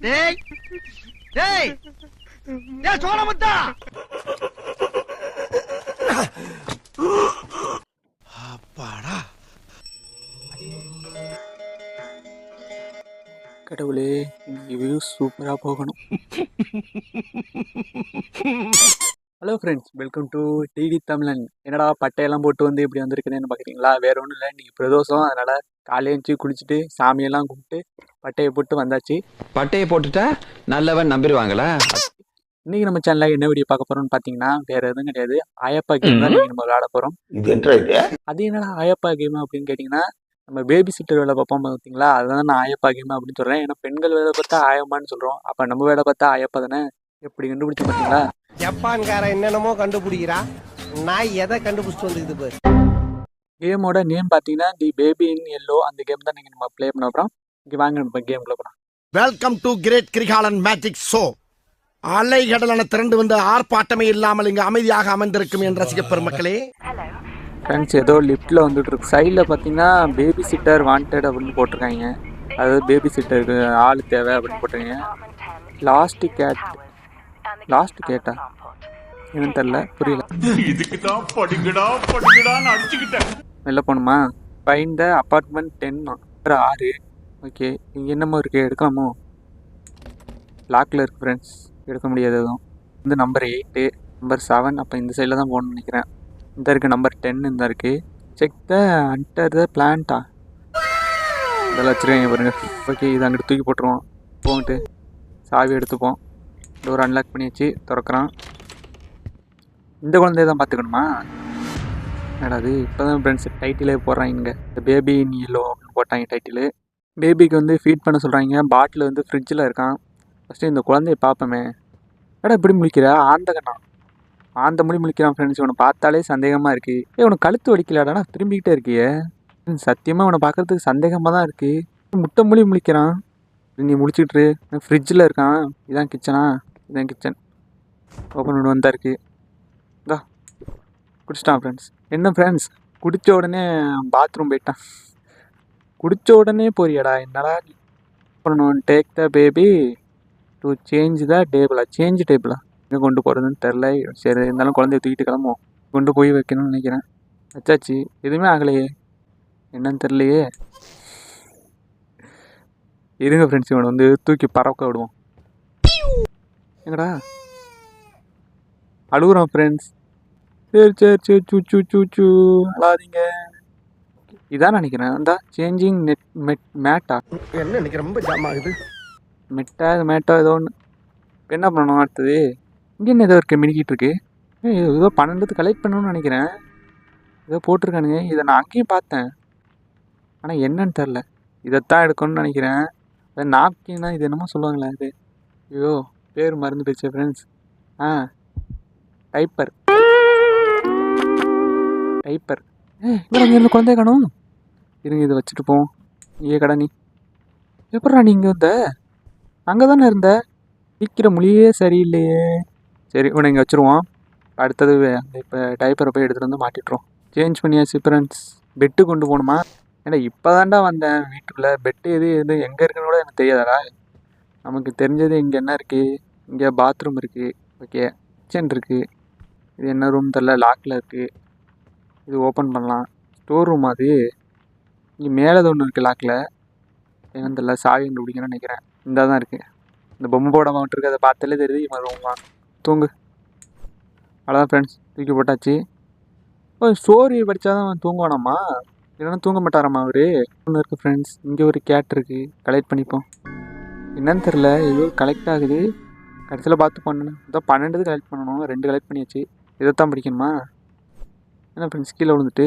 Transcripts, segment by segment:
டேய் டேய் டேய் சோழமுத்தா அப்பாடா. கடவுளே வியூ சூப்பராக போகணும். Hello friends welcome to DD தமிழன் என்னடா பட்டையெல்லாம் போட்டு வந்து இப்படி வந்திருக்கிறேன்னு பார்க்குறீங்களா வேற ஒன்றும் இல்லை. இன்றைக்கி பிரதோஷம். அதனால் காலையே எழுந்துச்சி குளிச்சுட்டு சாமியெல்லாம் கும்பிட்டு பட்டையை போட்டு வந்தாச்சு. பட்டையை போட்டுட்டா நல்லவன் நம்பிடுவாங்களா? இன்றைக்கி நம்ம சேனலில் என்ன வீடியோ பார்க்க போகிறோம்னு பார்த்தீங்கன்னா வேறு எதுவும் கிடையாது. ஆயப்பா கேம் தான் நம்ம விளையாட போகிறோம் அது என்னடா ஆயப்பா கேம் அப்படின்னு கேட்டிங்கன்னா நம்ம பேபி சிட்டர் வேலை பார்ப்போம் பார்த்தீங்களா அதுதான் நான் ஆயப்பா கேம் அப்படின்னு சொல்கிறேன் ஏன்னா பெண்கள் வேலை பார்த்தா ஆயம்மான்னு சொல்கிறோம் அப்போ நம்ம வேலை பார்த்தா ஆயப்பா தானே? எப்படி கண்டுபிடிச்சு பார்த்தீங்களா ஜப்பான்காரன் என்னென்னமோ கண்டுபிடிக்கிறா. நான் எதை கண்டுபிடிச்சிட்டு வந்துக்குது பாரு. கேமோட நேம் பார்த்தீங்கன்னா தி பேபி இன் எல்லோ அந்த கேம் தான் நீங்கள் நம்ம ப்ளே பண்ண போகிறோம் இங்கே வாங்க நம்ம கேம்குள்ளே போகிறோம் welcome to great Kirikalan magic show அலைகடலான திரண்டு வந்து ஆர்ப்பாட்டமே இல்லாமல் இங்கு அமைதியாக அமர்ந்திருக்கும் என் ரசிக பெருமக்களே. ஃப்ரெண்ட்ஸ் ஏதோ லிஃப்ட்டில் வந்துட்டு இருக்கு. சைடில் பார்த்தீங்கன்னா பேபி சிட்டர் வாண்டட் அப்படின்னு போட்டிருக்காங்க. அதாவது பேபி சிட்டருக்கு ஆள் தேவை அப்படின்னு போட்டிருக்காங்க. லாஸ்ட் கேட் லாஸ்ட் கேட்டா. என்னன்னு தெரில புரியல. வெளில போகணுமா? ஃபைன் த அப்பார்ட்மெண்ட் டென் ஆறு. ஓகே இங்கே என்னமோ இருக்குது எடுக்கலாமோ? லாக்கில் இருக்குது ஃப்ரெண்ட்ஸ் எடுக்க முடியாது எதுவும். வந்து நம்பர் எயிட்டு நம்பர் செவன் அப்போ இந்த சைடில் தான் போகணும்னு நினைக்கிறேன். இந்த இருக்குது நம்பர் டென் இந்த இருக்குது செக் த அண்டர் த பிளான்ட்டா இதெல்லாம் வச்சுருக்காங்க பாருங்க. ஓகே இது அங்கிட்டு தூக்கி போட்டுருவோம். போங்கிட்டு. சாவி எடுத்துப்போம். டோர் அன்லாக் பண்ணி வச்சு திறக்கிறான். இந்த குழந்தைய தான் பார்த்துக்கணுமா? என்னடா இப்போ தான் ஃப்ரெண்ட்ஸ் டைட்டிலே போடுறாங்க இங்கே. இந்த பேபி இன் எல்லோ அப்படின்னு போட்டாங்க டைட்டிலு பேபிக்கு வந்து ஃபீட் பண்ண சொல்கிறாங்க பாட்டில் வந்து ஃப்ரிட்ஜில் இருக்கான். ஃபஸ்ட்டு இந்த குழந்தைய பார்ப்போமே. ஏடா இப்படி முழிக்கிற? ஆந்த கண்ணா ஆந்த மொழி முழிக்கிறான் ஃப்ரெண்ட்ஸ் இவனை பார்த்தாலே சந்தேகமாக இருக்குது ஏ உனக்கு கழுத்து வடிக்கலாடானா திரும்பிக்கிட்டே இருக்கியே? சத்தியமாக இவனை பார்க்குறதுக்கு சந்தேகமாக தான் இருக்குது முட்டை மொழி முழிக்கிறான். நீ முழிச்சிக்கிட்டு ஃப்ரிட்ஜில் இருக்கான். இதான் கிச்சனா இதான் கிச்சன் ஓப்பன் பண்ணி வந்தா இருக்கு. இதா குடிச்சிட்டான் ஃப்ரெண்ட்ஸ் என்ன ஃப்ரெண்ட்ஸ் குடித்த உடனே பாத்ரூம் போயிட்டான். குடித்த உடனே போறியாடா என்னடா பண்ணணும்? Take the baby to change the டேபிளா change டேபிளா எங்கே கொண்டு போகிறதுன்னு தெரில சரி இருந்தாலும் குழந்தைய தூக்கிட்டு கிளம்புவோம். கொண்டு போய் வைக்கணும்னு நினைக்கிறேன். வச்சாச்சு எதுவுமே ஆகலையே? என்னன்னு தெரிலையே இருங்க ஃப்ரெண்ட்ஸ் இவனை வந்து தூக்கி பறக்க விடுவோம். எங்கடா? அழுகுறான் ஃப்ரெண்ட்ஸ் சரி சரி சரி சூ சூ சூ சூ. அழாதீங்க. இதான் நினைக்கிறேன். அந்த சேஞ்சிங் நெட் மெட் மேட்டா என்ன இன்னைக்கு ரொம்ப ஜாம் ஆகுது. மெட்டா மேட்டா ஏதோ ஒன்று என்ன பண்ணணும் அடுத்தது? இங்கே என்ன ஏதோ இருக்கு மினிக்கிட்டு இருக்கு. ஏதோ பன்னெண்டு கலெக்ட் பண்ணணும்னு நினைக்கிறேன். ஏதோ போட்டிருக்கானுங்க. இதை நான் அங்கேயும் பார்த்தேன். ஆனால் என்னன்னு தெரில இதைத்தான் எடுக்கணும்னு நினைக்கிறேன். அது நாப்கின்னா இது என்னமோ சொல்லுவாங்களே இது ஐயோ. பேர் மறந்து போச்சு ஃப்ரெண்ட்ஸ் ஆ டைப்பர் டைப்பர் இவர் இங்கே இருந்து குழந்தைய காணும். இருங்க இதை வச்சுட்டு போவோம். இங்கே கடை நீ. எப்படா நீ இங்கே வந்த? அங்கே தானே இருந்த? சீக்கிரம் மொழியே சரியில்லையே. சரி இவனை இங்கே வச்சுருவோம். அடுத்தது இப்போ டைப்பரை போய் எடுத்துகிட்டு வந்து மாட்டிட்டுருவோம். சேஞ்ச் பண்ணியாச்சு ஃப்ரெண்ட்ஸ் பெட்டு கொண்டு போகணுமா? ஏன்னா இப்போ தாண்டா வந்தேன். வீட்டுக்குள்ளே பெட்டு எது எது எங்கே இருக்குன்னு கூட எனக்கு தெரியாதடா. நமக்கு தெரிஞ்சது இங்கே என்ன இருக்குது இங்கே பாத்ரூம் இருக்குது ஓகே கிச்சன் இருக்குது இது என்ன ரூம் தெரில லாக்கில் இருக்குது இது ஓப்பன் பண்ணலாம். ஸ்டோர் ரூம் அது. இங்கே மேலே ஒன்று இருக்குது லாக்கில் என்னன்னு தெரில சாவி கண்டுபிடிக்கணும்னு நினைக்கிறேன். இந்த தான் இருக்குது இந்த பொம்மை போட மாட்டு இருக்குது அதை பார்த்தாலே தெரியுது இவன் ரூமா தூங்கு. அவ்வளோதான் ஃப்ரெண்ட்ஸ் தூக்கி போட்டாச்சு. ஓ ஸ்டோரி படித்தா தான் தூங்குவானாம்மா இல்லைன்னா தூங்க மாட்டாராம்மா அவரு? ஒன்று இருக்குது ஃப்ரெண்ட்ஸ் இங்கே ஒரு கேட் இருக்குது கலெக்ட் பண்ணிப்போம். என்னன்னு தெரில ஏதோ கலெக்ட் ஆகுது. கடைசியில் பார்த்து பண்ணணும். இதான் பன்னெண்டு கலெக்ட் பண்ணணும். ரெண்டு கலெக்ட் பண்ணியாச்சு. இதைத்தான் படிக்கணுமா? என்ன ஃப்ரெண்ட்ஸ் கீழே விழுந்துட்டு.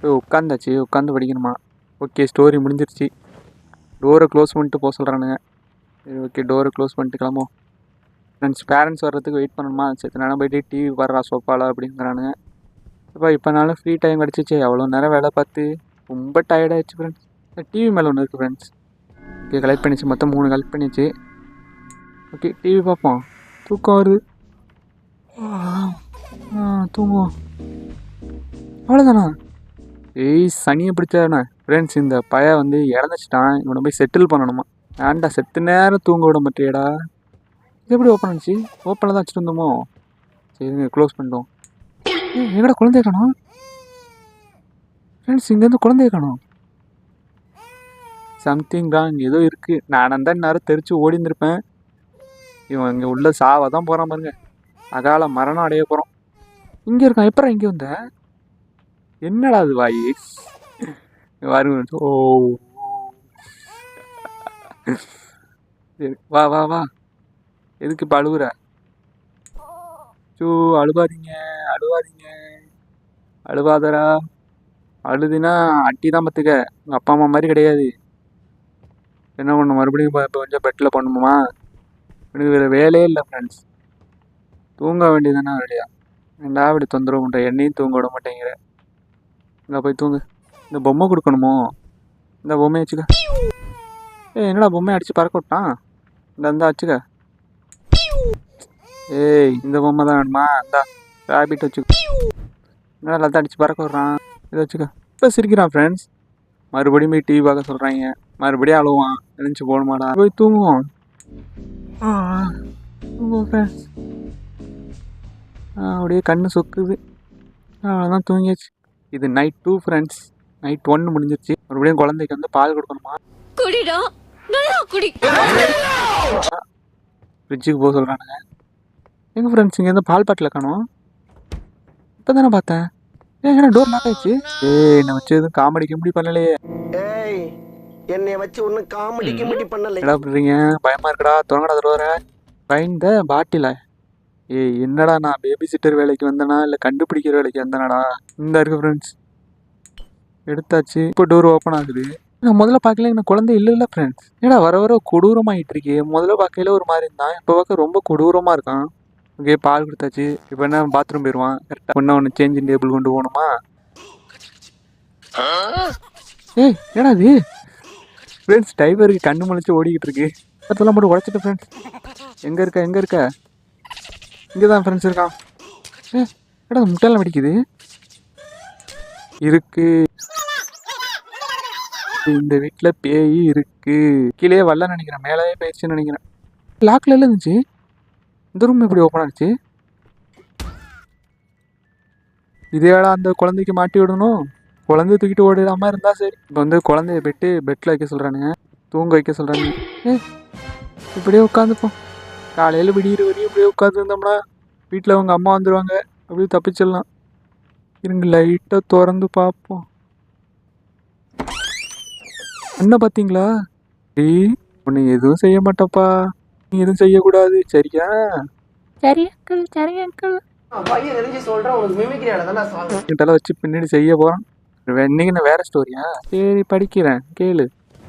போய் உட்காந்தாச்சு. உட்காந்து படிக்கணுமா? ஓகே ஸ்டோரி முடிஞ்சிருச்சு. டோரை க்ளோஸ் பண்ணிட்டு போக சொல்கிறானுங்க சரி ஓகே டோரை க்ளோஸ் பண்ணிட்டு கிளம்போ ஃப்ரெண்ட்ஸ் பேரண்ட்ஸ் வர்றதுக்கு வெயிட் பண்ணணுமா? சரி நேரம் போயிட்டு டிவி வர்றா சோஃபாவில் அப்படிங்கிறானுங்க. இப்போ இப்போனாலும் ஃப்ரீ டைம் கிடச்சிச்சு. அவ்வளோ நேரம் வேலை பார்த்து. ரொம்ப டயர்டாகிடுச்சு ஃப்ரெண்ட்ஸ் டிவி மேலே ஒன்று இருக்குது ஃப்ரெண்ட்ஸ் ஓகே கலெக்ட் பண்ணிச்சு. மொத்தம் மூணு கலெக்ட் பண்ணிச்சு. ஓகே டிவி பார்ப்போம். தூக்கம் வருது. தூங்குவோம். அவ்வளோதானா ஏய் சனியை பிடிச்சாண்ணா ஃப்ரெண்ட்ஸ் இந்த பையன் வந்து இறந்துச்சிட்டான். இவனை போய் செட்டில் பண்ணணுமா? ஏன்டா செத்து நேரம் தூங்க விட மாட்டியடா இது எப்படி ஓப்பன் ஆச்சு ஓப்பனில் தான் வச்சுட்டு வந்தோமோ? சரிங்க க்ளோஸ் பண்ணிட்டோம். எங்கடா குழந்தைய காணும்? ஃப்ரெண்ட்ஸ் இங்கேருந்து குழந்தைய காணோம். சம்திங் ராங் ஏதோ இருக்குது நான் அந்த நேரம் தெரிச்சு ஓடிந்திருப்பேன். இவன் இங்கே உள்ள சாவை தான் போகிறான் பாருங்க. அகால மரணம் அடைய போகிறோம் இங்கே இருக்கான். எப்பறம் இங்கே வந்த? என்னடா அது வாய்? வாருங்க ஓ. சரி, வா வா வா. எதுக்கு இப்போ அழுகுற சூ அழுவாதீங்க அழுவாதீங்க. அழுவாதடா. அழுதுனா அட்டி தான் பார்த்துக்க உங்கள் அப்பா அம்மா மாதிரி கிடையாது. என்ன பண்ணும்? மறுபடியும் இப்போ இப்போ கொஞ்சம் பெட்டில் பண்ணுமா எனக்கு வேறு வேலையே இல்லை ஃப்ரெண்ட்ஸ் தூங்க வேண்டியதானே ரெடியா ஏன்டா அப்படி தொந்தரவு பண்ணுற என்னையும் தூங்க விட மாட்டேங்கிற. இங்கே போய் தூங்கு. இந்த பொம்மை கொடுக்கணுமோ? இந்த பொம்மையை வச்சுக்க. ஏய் என்னடா பொம்மையை அடித்து பறக்க விட்டான்? இந்த இருந்தா வச்சுக்க. ஏய் இந்த பொம்மை தான் வேணுமா? இந்தா ராபிட் வச்சுக்க. என்னடா எல்லாத்தையும் அடித்து பறக்க விட்றான்? இதை வச்சுக்க. இப்போ சிரிக்கிறான் ஃப்ரெண்ட்ஸ் மறுபடியும் போய் டிவி பார்க்க சொல்கிறாங்க மறுபடியும் அழுவான். எழுந்துச்சு போகணுமாடா போய் தூங்குவோம். அப்படியே கண்ணு சொக்குது. அவ்வளோதான் தூங்கியாச்சு. இது நைட் டூ ஃப்ரெண்ட்ஸ் நைட் ஒன்று முடிஞ்சிருச்சு. மறுபடியும் குழந்தைக்கு வந்து பால் கொடுக்கணுமா? குடிடா நல்லா குடி. ஃப்ரிட்ஜுக்கு போக சொல்கிறானுங்க எங்கள் ஃப்ரெண்ட்ஸ் இங்கேருந்து பால் பாட்டில் காணோம். இப்போ தானே பார்த்தேன். ஏ என்ன டோர் லாக் ஆயிடுச்சு. ஏய் என்ன வச்சு எதுவும் காமெடி கிமெடி பண்ணலையே. என்னைய வச்சு ஒன்னும் காமெடி கிமெடி பண்ணல. என்னடா பண்ணுறீங்க பயமாக இருக்குடா. தொடங்கடா தருவார பயந்த பாட்டில. ஏய் என்னடா நான் பேபி சிட்டர் வேலைக்கு வந்தேனா இல்லை கண்டுபிடிக்கிற வேலைக்கு வந்தேனாடா? இந்த இருக்கு ஃப்ரெண்ட்ஸ் எடுத்தாச்சு. இப்போ டோர் ஓப்பன் ஆகுது. நான் முதல்ல பார்க்கல எனக்கு குழந்தை இல்லை இல்லை ஃப்ரெண்ட்ஸ் ஏடா வர வர கொடூரமாயிட்டு இருக்கே முதல்ல பார்க்கையில ஒரு மாதிரி இருந்தான். இப்போ பார்க்க ரொம்ப கொடூரமாக இருக்கான். ஓகே பால் கொடுத்தாச்சு. இப்போ என்ன பாத்ரூம் போயிடுவான் கரெக்டாக ஒன்று ஒன்று சேஞ்சிங் டேபிள் கொண்டு போகணுமா? ஏய் என்னடா இது? ஃப்ரெண்ட்ஸ் டைவருக்கு கண்ணு முளைச்சி ஓடிக்கிட்டு இருக்கு. அதெல்லாம் மட்டும் உடச்சிட்டு ஃப்ரெண்ட்ஸ் எங்கே இருக்க எங்கே இருக்க? இங்கே தான் ஃப்ரெண்ட்ஸ் இருக்கான். ஏ எடா முட்டையெல்லாம் வெடிக்குது? இருக்கு. இந்த வீட்டில் பேய் இருக்கு. கீழே வரல நினைக்கிறேன். மேலே போயிடுச்சுன்னு நினைக்கிறேன். லாக்ல எல்லாம் இருந்துச்சு? இந்த ரூம் எப்படி ஓப்பன் ஆச்சு இதேடா அந்த குழந்தைக்கு மாட்டி விடணும். குழந்தைய தூக்கிட்டு ஓடிடாம இருந்தா சரி. இப்போ வந்து குழந்தைய பெட்டு பெட்டில் வைக்க சொல்கிறானுங்க தூங்க வைக்க சொல்கிறானுங்க ஏ இப்படியே உட்காந்துப்போம் காலையில் விடியிற வரையும் இப்படியே உட்காந்துருந்தோம்னா வீட்டில் அவங்க அம்மா வந்துடுவாங்க அப்படியே தப்பிச்சிடலாம். இருங்க லைட்டாக திறந்து பார்ப்போம். என்ன பார்த்தீங்களா டேய் உன்னை எதுவும் செய்ய மாட்டப்பா நீ எதுவும் செய்யக்கூடாது. சரியா? சரி அங்கிள். சரி அங்கிள். சொல்றேன். உனக்கு மிமிக்ரியால தானே கிட்டலாம் வச்சு பின்னாடி செய்ய போகிறான் இன்னைக்கு நான் வேற ஸ்டோரியா சரி படிக்கிறேன். கேளு.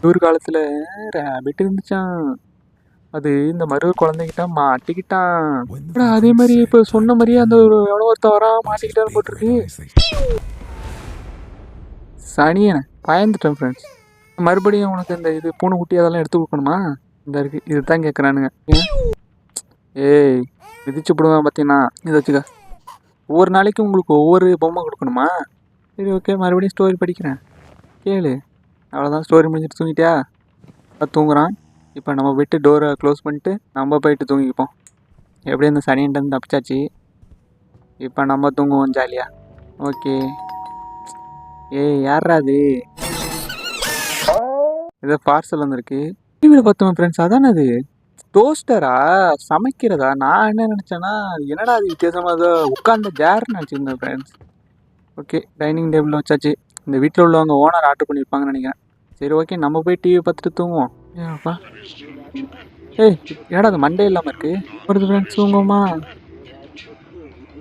ஒரு காலத்தில் ரேபிட் இருந்துச்சான் அது இந்த மாதிரி குழந்தைகிட்ட மாட்டிக்கிட்டான். அதே மாதிரி இப்போ சொன்ன மாதிரியே அந்த ஒரு எவ்வளோ ஒருத்தன் மாட்டிக்கிட்டான்னு போட்டிருக்கு. சனியனை பயந்துட்டேன் ஃப்ரெண்ட்ஸ் மறுபடியும் உனக்கு இந்த இது பூனைக்குட்டி அதெல்லாம் எடுத்து கொடுக்கணுமா? இந்த இருக்கு இதுதான் கேட்குறானுங்க ஏன்? ஏய் விதிச்சு விடுவேன் பார்த்தீங்கன்னா இதை வச்சுக்க. ஒவ்வொரு நாளைக்கு உங்களுக்கு ஒவ்வொரு பொம்மை கொடுக்கணுமா? சரி ஓகே மறுபடியும் ஸ்டோரி படிக்கிறேன். கேளு. அவ்வளோதான் ஸ்டோரி முடிஞ்சிட்டு தூங்கிட்டியா? இப்போ தூங்குறான். இப்போ நம்ம விட்டு டோரை க்ளோஸ் பண்ணிட்டு நம்ம போயிட்டு தூங்கிப்போம். எப்படி இந்த சனியன்ட்டு தப்பிச்சாச்சு. இப்போ நம்ம தூங்குவோம் ஜாலியாக ஓகே ஏய் யாரா அது? ஏதோ பார்சல் வந்திருக்கு. டிவியில் பார்த்தோம் ஃப்ரெண்ட்ஸ் அதானே அது? டோஸ்டரா சமைக்கிறதா? நான் என்ன நினச்சேன்னா என்னடா அது வித்தியாசமாக ஏதோ உட்காந்த ஜேர்னு நினச்சிருந்தேன் ஃப்ரெண்ட்ஸ் ஓகே டைனிங் டேபிளில் வச்சாச்சு. இந்த வீட்டில் உள்ளவங்க ஓனர் ஆர்டர் பண்ணியிருப்பாங்கன்னு நினைக்கிறேன். சரி ஓகே நம்ம போய் டிவி பார்த்துட்டு தூங்குவோம். ஏப்பா ஏய் ஏடா அது மண்டே இல்லாமல் இருக்கு? வருது ஃப்ரெண்ட்ஸ் தூங்குவோமா?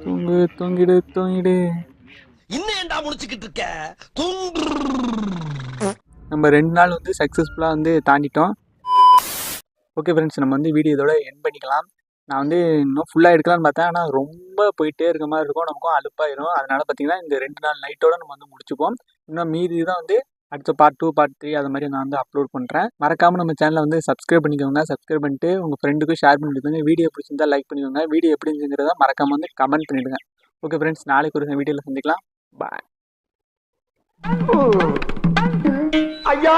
தூங்கு தூங்கிடு தூங்கிடு. இன்னும் ஏன்டா முடிச்சுக்கிட்டு இருக்க? நம்ம ரெண்டு நாள் வந்து சக்ஸஸ்ஃபுல்லாக வந்து தாண்டிட்டோம். ஓகே ஃப்ரெண்ட்ஸ் நம்ம வந்து வீடியோ இதோட என் பண்ணிக்கலாம். நான் வந்து இன்னும் ஃபுல்லாக எடுக்கலாம்னு பார்த்தேன். ஆனால் ரொம்ப போயிட்டே இருக்க மாதிரி இருக்கும். நமக்கும் அழுப்பாயிரும் அதனால பார்த்தீங்கன்னா இந்த ரெண்டு நாள் நைட்டோட நம்ம வந்து முடிச்சுப்போம். இன்னும் மீதி தான் வந்து அடுத்த பார்ட் டூ பார்ட் த்ரீ அது மாதிரி நான் வந்து அப்லோட் பண்ணுறேன் மறக்காமல் நம்ம சேனலை வந்து சப்ஸ்கிரைப் பண்ணிக்கோங்க. சப்ஸ்கிரைப் பண்ணிட்டு உங்கள் ஃப்ரெண்டுக்கும் ஷேர் பண்ணிவிடுங்க வீடியோ பிடிச்சிருந்தா லைக் பண்ணிக்கோங்க. வீடியோ எப்படி இருந்துங்கிறத மறக்காமல் வந்து கமெண்ட் பண்ணிவிடுங்க ஓகே ஃப்ரெண்ட்ஸ் நாளைக்கு ஒரு வீடியோவில் சந்திக்கலாம். பாய் ஐயா!